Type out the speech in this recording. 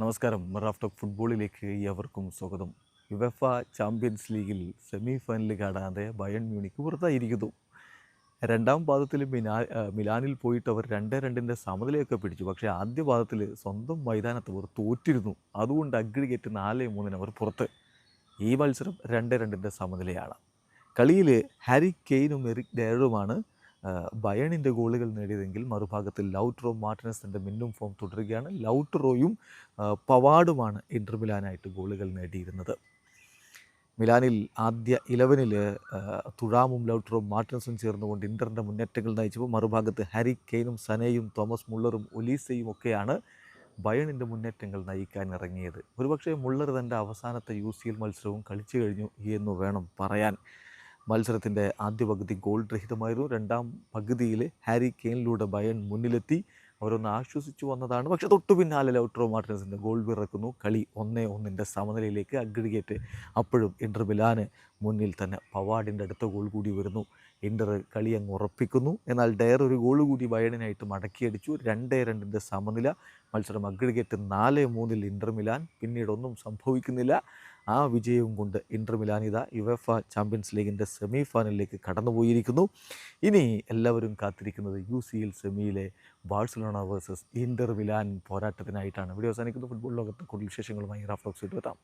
നമസ്കാരം. മെറാഫ് ടോക്ക് ഫുട്ബോളിലേക്ക് ഏവർക്കും സ്വാഗതം. യുവഫ ചാമ്പ്യൻസ് ലീഗിൽ സെമി ഫൈനലിൽ കാണാതെ ബയൺ മ്യൂണിക്ക് പുറത്തായിരിക്കുന്നു. രണ്ടാം പാദത്തിൽ മിനാ മിലാനിൽ പോയിട്ട് അവർ രണ്ട് രണ്ടിന്റെ സമനിലയൊക്കെ പിടിച്ചു. പക്ഷേ ആദ്യ പാദത്തിൽ സ്വന്തം മൈതാനത്ത് അവർ തോറ്റിരുന്നു. അതുകൊണ്ട് അഗ്രിഗേറ്റ് നാല് മൂന്നിന് അവർ പുറത്ത്. ഈ മത്സരം രണ്ട് രണ്ടിന്റെ സമനിലയാണ്. കളിയിൽ ഹാരി കെയ്നും എറിക് ഡയറുമാണ് ബയണിന്റെ ഗോളുകൾ നേടിയതെങ്കിൽ മറുഭാഗത്ത് ലൗട്രോ മാർട്ടിനസിന്റെ മിന്നും ഫോം തുടരുകയാണ്. ലൗട്രോയും പവാഡുമാണ് ഇന്റർ മിലാനായിട്ട് ഗോളുകൾ നേടിയിരുന്നത്. മിലാനിൽ ആദ്യ ഇലവനിൽ തുഴാമും ലൗട്ടറും മാർട്ടിനസും ചേർന്നുകൊണ്ട് ഇന്ററിന്റെ മുന്നേറ്റങ്ങൾ നയിച്ചപ്പോൾ മറുഭാഗത്ത് ഹാരി കെയ്നും സനയും തോമസ് മുള്ളറും ഒലീസയും ഒക്കെയാണ് ബയണിന്റെ മുന്നേറ്റങ്ങൾ നയിക്കാൻ ഇറങ്ങിയത്. ഒരുപക്ഷേ മുള്ളർ തന്റെ അവസാനത്തെ യു സി എൽ മത്സരവും കളിച്ചു കഴിഞ്ഞു എന്ന് വേണം പറയാൻ. മത്സരത്തിന്റെ ആദ്യ പകുതി ഗോൾ രഹിതമായിരുന്നു. രണ്ടാം പകുതിയിൽ ഹാരി കെയിനിലൂടെ ബയൺ മുന്നിലെത്തി. അവരൊന്ന് ആശ്വസിച്ചു വന്നതാണ്. പക്ഷേ തൊട്ടു പിന്നാലെ ലൗട്രോ മാർട്ടിനസിന്റെ ഗോൾ വിറക്കുന്നു. കളി ഒന്നേ ഒന്നിന്റെ സമനിലയിലേക്ക് അഗ്രിഗേറ്റ്. അപ്പോഴും ഇന്റർ മിലാന് മുന്നിൽ തന്നെ പവാഡിന്റെ അടുത്ത ഗോൾ കൂടി വരുന്നു. ഇന്റർ കളി അങ്ങ് ഉറപ്പിക്കുന്നു. എന്നാൽ ഡയർ ഒരു ഗോൾ കൂടി ബയണിനായിട്ട് മടക്കിയടിച്ചു. രണ്ടേ രണ്ടിന്റെ സമനില. മത്സരം അഗ്രിഗേറ്റ് നാല് മൂന്നിൽ ഇന്റർ മിലാൻ. പിന്നീടൊന്നും സംഭവിക്കുന്നില്ല. ആ വിജയവും കൊണ്ട് ഇന്റർ മിലാൻ ഇതാ യുവഫ ചാമ്പ്യൻസ് ലീഗിന്റെ സെമി ഫൈനലിലേക്ക് കടന്നുപോയിരിക്കുന്നു. ഇനി എല്ലാവരും കാത്തിരിക്കുന്നത് യു സി എൽ സെമിയിലെ ബാഴ്സലോണ വേഴ്സസ് ഇന്റർ മിലാൻ പോരാട്ടത്തിനായിട്ടാണ്. വീഡിയോ അവസാനിക്കുന്നത് ഫുട്ബോൾ ലോകത്ത് കൂടുതൽ വിശേഷങ്ങളുമായി റാഫ്ലോക്സ് എത്താം